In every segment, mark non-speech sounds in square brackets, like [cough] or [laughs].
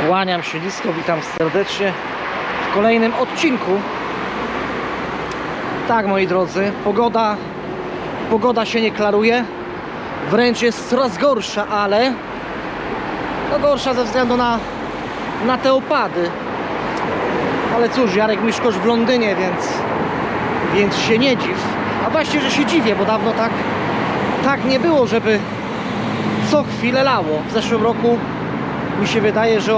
Kłaniam się nisko, witam serdecznie w kolejnym odcinku. Tak, moi drodzy, pogoda, pogoda się nie klaruje, wręcz jest coraz gorsza, ale no gorsza ze względu na, na te opady. Ale cóż, Jarek Miszkosz w Londynie, więc, więc się nie dziw. A właśnie, że się dziwię, bo dawno tak, tak nie było, żeby co chwilę lało. W zeszłym roku mi się wydaje, że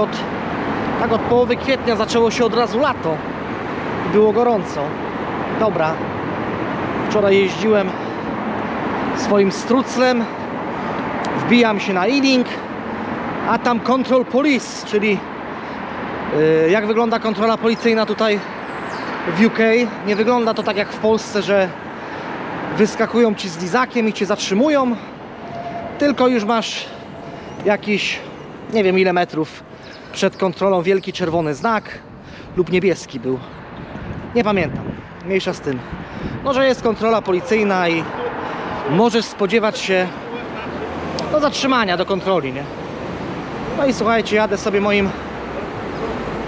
tak od połowy kwietnia zaczęło się od razu lato. Było gorąco. Dobra. Wczoraj jeździłem swoim struclem. Wbijam się na e-link, a tam control police, czyli yy, jak wygląda kontrola policyjna tutaj w UK. Nie wygląda to tak jak w Polsce, że wyskakują ci z lizakiem i cię zatrzymują, tylko już masz jakiś, nie wiem ile metrów przed kontrolą wielki czerwony znak lub niebieski był. Nie pamiętam. Mniejsza z tym. Może jest kontrola policyjna i możesz spodziewać się no, zatrzymania do kontroli, nie? No i słuchajcie, jadę sobie moim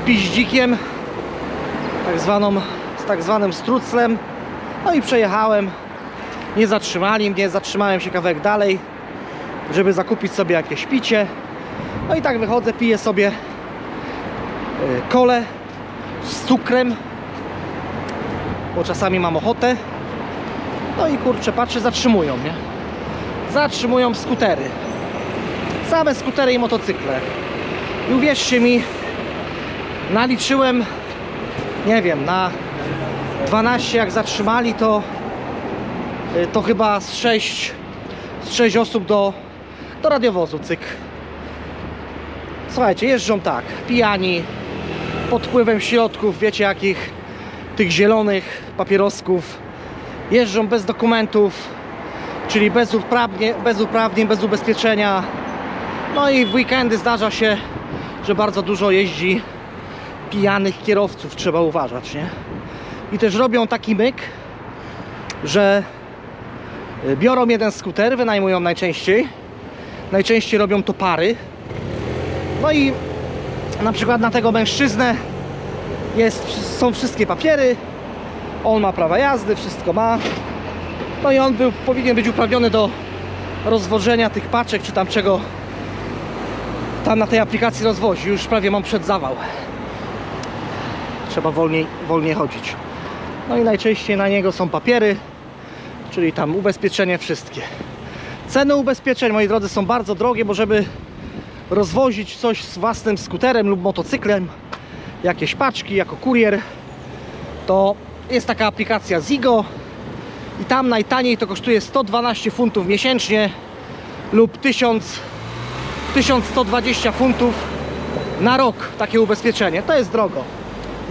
piździkiem, tak zwaną, z tak zwanym struclem. No i przejechałem. Nie zatrzymali mnie, zatrzymałem się kawałek dalej, żeby zakupić sobie jakieś picie. No i tak wychodzę, piję sobie kole z cukrem, bo czasami mam ochotę. No i kurczę, patrzę, zatrzymują mnie. Zatrzymują skutery. Same skutery i motocykle. I uwierzcie mi, naliczyłem, nie wiem, na 12 jak zatrzymali, to y, to chyba z 6, z 6 osób do, do radiowozu, cyk. Słuchajcie, jeżdżą tak, pijani, pod wpływem środków, wiecie jakich, tych zielonych papierosków. Jeżdżą bez dokumentów, czyli bez, uprawnie, bez uprawnień, bez ubezpieczenia. No i w weekendy zdarza się, że bardzo dużo jeździ pijanych kierowców, trzeba uważać, nie? I też robią taki myk, że y, biorą jeden skuter, wynajmują najczęściej. Najczęściej robią to pary. No i na przykład na tego mężczyznę jest, są wszystkie papiery. On ma prawa jazdy, wszystko ma. No i on był, powinien być uprawniony do rozwożenia tych paczek, czy tam czego tam na tej aplikacji rozwozi. Już prawie mam przed zawał. Trzeba wolniej, wolniej chodzić. No i najczęściej na niego są papiery, czyli tam ubezpieczenie wszystkie. Ceny ubezpieczeń, moi drodzy, są bardzo drogie, bo żeby rozwozić coś z własnym skuterem lub motocyklem, jakieś paczki jako kurier, to jest taka aplikacja Zigo i tam najtaniej to kosztuje 112 funtów miesięcznie lub 1000, 1120 funtów na rok takie ubezpieczenie. To jest drogo.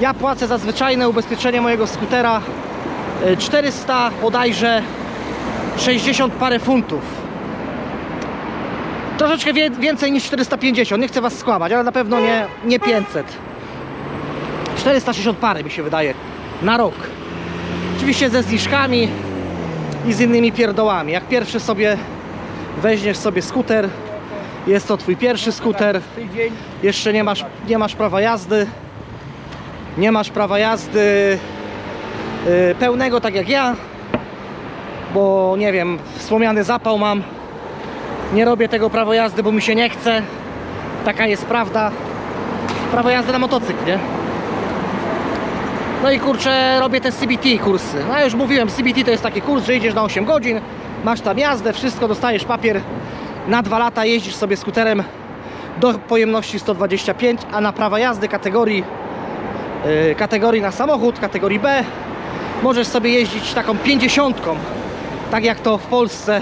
Ja płacę za zwyczajne ubezpieczenie mojego skutera y, 400 bodajże 60 parę funtów. Troszeczkę wie, więcej niż 450, nie chcę was skłamać, ale na pewno nie, nie 500. 460 parę mi się wydaje na rok. Oczywiście ze zniżkami i z innymi pierdołami. Jak pierwszy sobie weźmiesz sobie skuter, jest to twój pierwszy skuter, jeszcze nie masz, nie masz prawa jazdy, nie masz prawa jazdy yy, pełnego tak jak ja, bo nie wiem, wspomniany zapał mam. Nie robię tego prawo jazdy, bo mi się nie chce. Taka jest prawda. Prawo jazdy na motocykl, nie? No i kurczę, robię te CBT kursy. No ja już mówiłem, CBT to jest taki kurs, że idziesz na 8 godzin, masz tam jazdę, wszystko, dostajesz papier. Na dwa lata jeździsz sobie skuterem do pojemności 125, a na prawa jazdy kategorii yy, kategorii na samochód, kategorii B możesz sobie jeździć taką 50, tak jak to w Polsce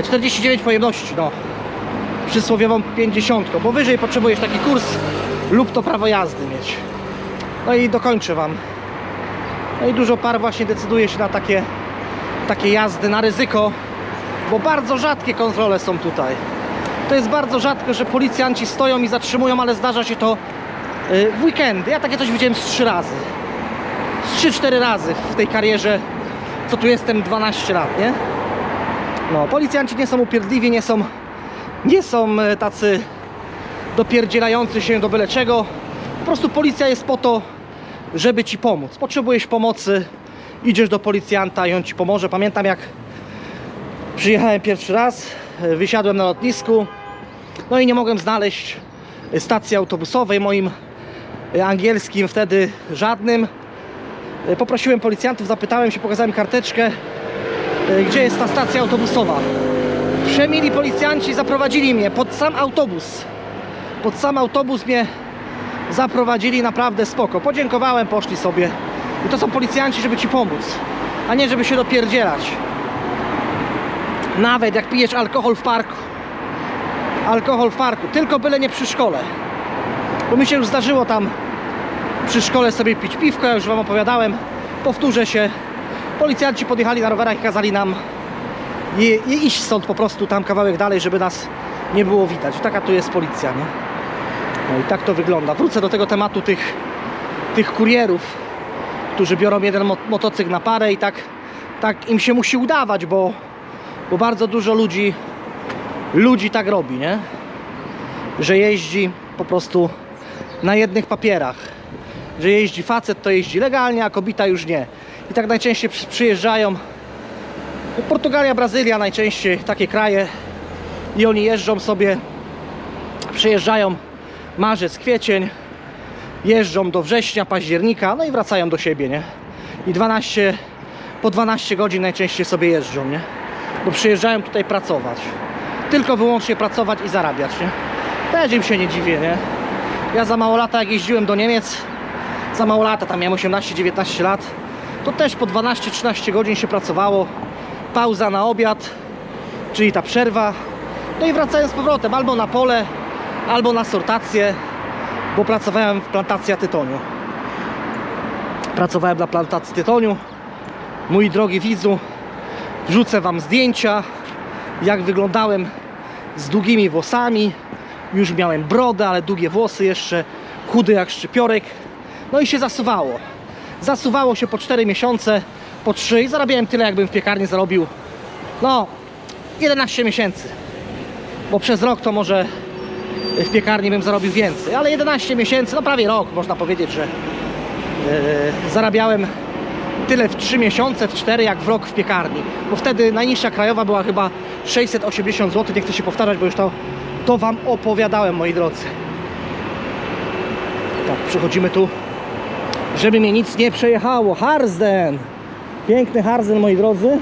49 pojemności, no przysłowiową 50, bo wyżej potrzebujesz taki kurs lub to prawo jazdy mieć. No i dokończę Wam. No i dużo par właśnie decyduje się na takie, takie jazdy, na ryzyko, bo bardzo rzadkie kontrole są tutaj. To jest bardzo rzadko, że policjanci stoją i zatrzymują, ale zdarza się to y, w weekendy. Ja takie coś widziałem z trzy razy. Z 3-4 razy w tej karierze, co tu jestem 12 lat, nie? No, policjanci nie są upierdliwi, nie są, nie są e, tacy dopierdzielający się do byle czego. Po prostu policja jest po to, żeby ci pomóc. Potrzebujesz pomocy, idziesz do policjanta i on ci pomoże. Pamiętam jak przyjechałem pierwszy raz, e, wysiadłem na lotnisku, no i nie mogłem znaleźć stacji autobusowej moim e, angielskim wtedy żadnym. Poprosiłem policjantów, zapytałem się, pokazałem karteczkę, gdzie jest ta stacja autobusowa. Przemili policjanci, zaprowadzili mnie pod sam autobus. Pod sam autobus mnie zaprowadzili naprawdę spoko. Podziękowałem, poszli sobie. I to są policjanci, żeby ci pomóc, a nie żeby się dopierdzielać. Nawet jak pijesz alkohol w parku. Alkohol w parku, tylko byle nie przy szkole. Bo mi się już zdarzyło tam przy szkole sobie pić piwko, ja już wam opowiadałem. Powtórzę się. Policjanci podjechali na rowerach i kazali nam i, i iść stąd po prostu tam kawałek dalej, żeby nas nie było widać. Taka tu jest policja, nie? No i tak to wygląda. Wrócę do tego tematu tych, tych kurierów, którzy biorą jeden mo- motocykl na parę i tak, tak im się musi udawać, bo, bo bardzo dużo ludzi ludzi tak robi, nie? Że jeździ po prostu na jednych papierach. Że jeździ facet, to jeździ legalnie, a kobieta już nie. I tak najczęściej przy- przyjeżdżają Portugalia, Brazylia najczęściej takie kraje i oni jeżdżą sobie, przyjeżdżają marzec, kwiecień, jeżdżą do września, października, no i wracają do siebie, nie? I 12, po 12 godzin najczęściej sobie jeżdżą, nie? Bo przyjeżdżają tutaj pracować. Tylko wyłącznie pracować i zarabiać, nie? Też im się nie dziwię, nie? Ja za mało lata jak jeździłem do Niemiec, za mało lata, tam miałem 18-19 lat, to też po 12-13 godzin się pracowało. Pauza na obiad, czyli ta przerwa. No i wracałem z powrotem albo na pole, albo na sortację, bo pracowałem w plantacji tytoniu. Pracowałem dla plantacji tytoniu. Mój drogi widzu, wrzucę Wam zdjęcia, jak wyglądałem z długimi włosami. Już miałem brodę, ale długie włosy jeszcze, chudy jak szczypiorek. No i się zasuwało. Zasuwało się po 4 miesiące, po 3 i zarabiałem tyle, jakbym w piekarni zarobił. No, 11 miesięcy. Bo przez rok to może w piekarni bym zarobił więcej, ale 11 miesięcy, no prawie rok, można powiedzieć, że e, zarabiałem tyle w 3 miesiące, w 4 jak w rok w piekarni. Bo wtedy najniższa krajowa była chyba 680 zł. Nie chcę się powtarzać, bo już to, to Wam opowiadałem, moi drodzy. Tak, przechodzimy tu, żeby mnie nic nie przejechało. Harzden! Piękny Harzden, moi drodzy.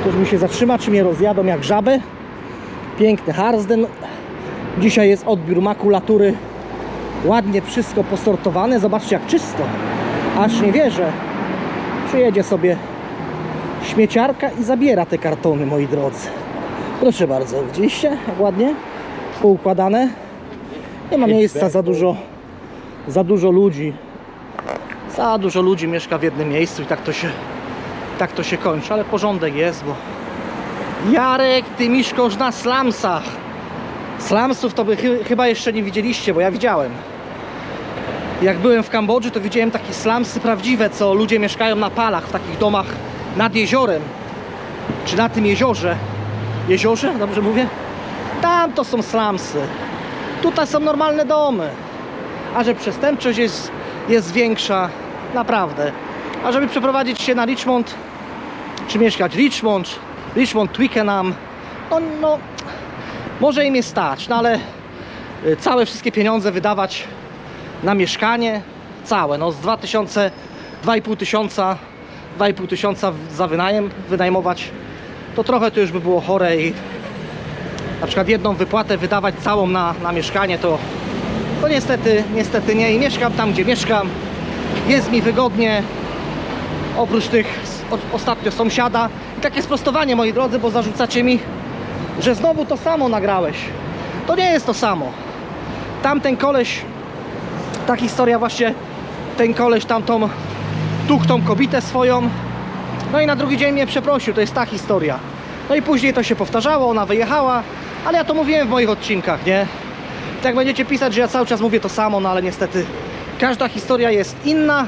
Ktoś mi się zatrzyma, czy mnie rozjadą jak żabę. Piękny Harzden. Dzisiaj jest odbiór makulatury. Ładnie wszystko posortowane. Zobaczcie jak czysto. Aż nie wierzę. Przyjedzie sobie śmieciarka i zabiera te kartony, moi drodzy. Proszę bardzo, widzieliście jak ładnie poukładane? Nie ma miejsca za dużo, za dużo ludzi. Za dużo ludzi mieszka w jednym miejscu i tak to się, tak to się kończy, ale porządek jest, bo Jarek, ty mieszkasz na slumsach. Slumsów to chy- chyba jeszcze nie widzieliście, bo ja widziałem. Jak byłem w Kambodży, to widziałem takie slumsy prawdziwe, co ludzie mieszkają na palach, w takich domach nad jeziorem. Czy na tym jeziorze. Jeziorze, dobrze mówię? Tam to są slumsy. Tutaj są normalne domy. A że przestępczość jest, jest większa, naprawdę. A żeby przeprowadzić się na Richmond, czy mieszkać Richmond, Richmond, Twickenham, no, no może im jest stać, no ale y, całe wszystkie pieniądze wydawać na mieszkanie, całe, no z 2000, 2,5 tysiąca, 2,5 tysiąca za wynajem wynajmować, to trochę to już by było chore i na przykład jedną wypłatę wydawać całą na, na mieszkanie, to, to niestety, niestety nie i mieszkam tam, gdzie mieszkam, jest mi wygodnie, oprócz tych ostatnio sąsiada i takie sprostowanie moi drodzy, bo zarzucacie mi, że znowu to samo nagrałeś. To nie jest to samo. Tamten koleś, ta historia właśnie, ten koleś tamtą tuk tą kobietę swoją, no i na drugi dzień mnie przeprosił, to jest ta historia. No i później to się powtarzało, ona wyjechała, ale ja to mówiłem w moich odcinkach, nie? Tak będziecie pisać, że ja cały czas mówię to samo, no ale niestety każda historia jest inna,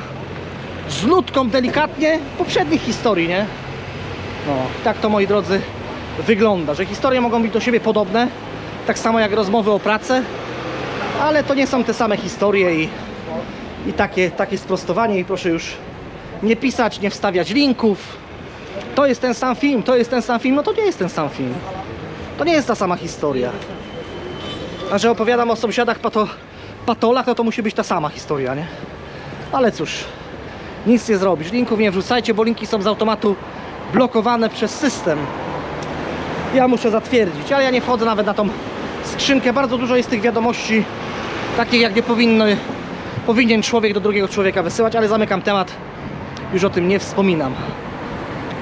z nutką delikatnie poprzednich historii, nie? No, tak to moi drodzy wygląda, że historie mogą być do siebie podobne, tak samo jak rozmowy o pracy, Ale to nie są te same historie i, i takie, takie sprostowanie. I proszę już nie pisać, nie wstawiać linków. To jest ten sam film, to jest ten sam film. No to nie jest ten sam film. To nie jest ta sama historia. A że opowiadam o sąsiadach pato, patolach, no to musi być ta sama historia, nie? Ale cóż, nic nie zrobisz. Linków nie wrzucajcie, bo linki są z automatu blokowane przez system. Ja muszę zatwierdzić, ale ja nie wchodzę nawet na tą skrzynkę. Bardzo dużo jest tych wiadomości, takich jak nie powinny, powinien człowiek do drugiego człowieka wysyłać, ale zamykam temat. Już o tym nie wspominam.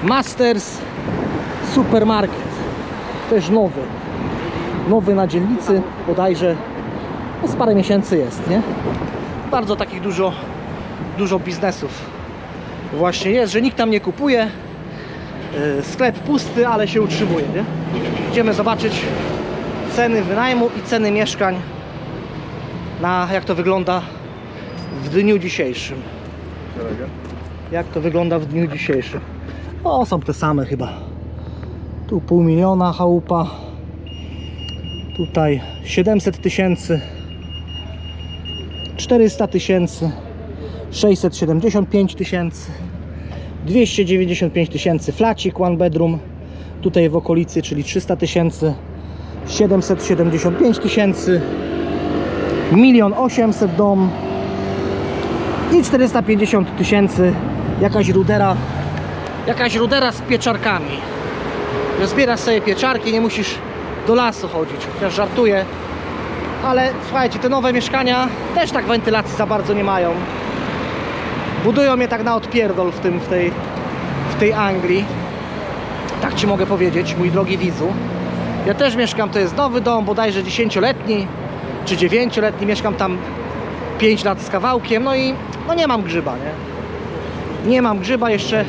Masters Supermarket. Też nowy. Nowy na dzielnicy, bodajże no z parę miesięcy jest, nie? Bardzo takich dużo, dużo biznesów właśnie jest, że nikt tam nie kupuje. Yy, Sklep pusty, ale się utrzymuje, nie? Idziemy zobaczyć ceny wynajmu i ceny mieszkań na jak to wygląda w dniu dzisiejszym. Jak to wygląda w dniu dzisiejszym? O, są te same chyba. Tu pół miliona chałupa. Tutaj 700 tysięcy. 400 tysięcy. 675 tysięcy. 295 tysięcy flacik one bedroom. Tutaj w okolicy, czyli 300 tysięcy. 775 tysięcy. Milion 800 dom. I 450 tysięcy jakaś rudera jakaś rudera z pieczarkami. Zbierasz sobie pieczarki, nie musisz do lasu chodzić. Chociaż żartuję. Ale słuchajcie, te nowe mieszkania też tak wentylacji za bardzo nie mają. Budują je tak na odpierdol w, tym, w, tej, w tej Anglii. Tak ci mogę powiedzieć, mój drogi widzu. Ja też mieszkam, to jest nowy dom, bodajże 10-letni czy 9-letni. Mieszkam tam 5 lat z kawałkiem, no i no nie mam grzyba, nie? Nie mam grzyba, jeszcze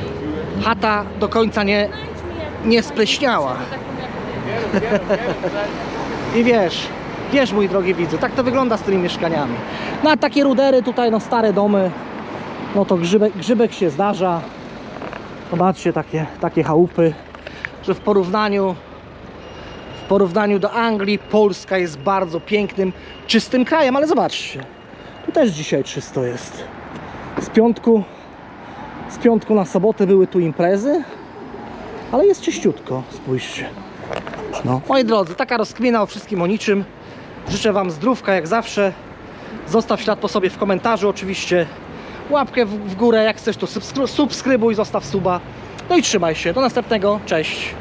chata do końca nie, nie spleśniała. [laughs] I wiesz, wiesz mój drogi widzu, tak to wygląda z tymi mieszkaniami. No a takie rudery tutaj, no stare domy, no to grzybek, grzybek się zdarza. Zobaczcie takie, takie chałupy, że w porównaniu w porównaniu do Anglii Polska jest bardzo pięknym, czystym krajem, ale zobaczcie, tu też dzisiaj czysto jest. Z piątku z piątku na sobotę były tu imprezy, ale jest czyściutko, spójrzcie. No. Moi drodzy, taka rozkmina o wszystkim o niczym. Życzę Wam zdrówka jak zawsze. Zostaw ślad po sobie w komentarzu oczywiście. Łapkę w, górę, jak chcesz to subskry- subskrybuj, zostaw suba. No i trzymaj się. Do następnego. Cześć.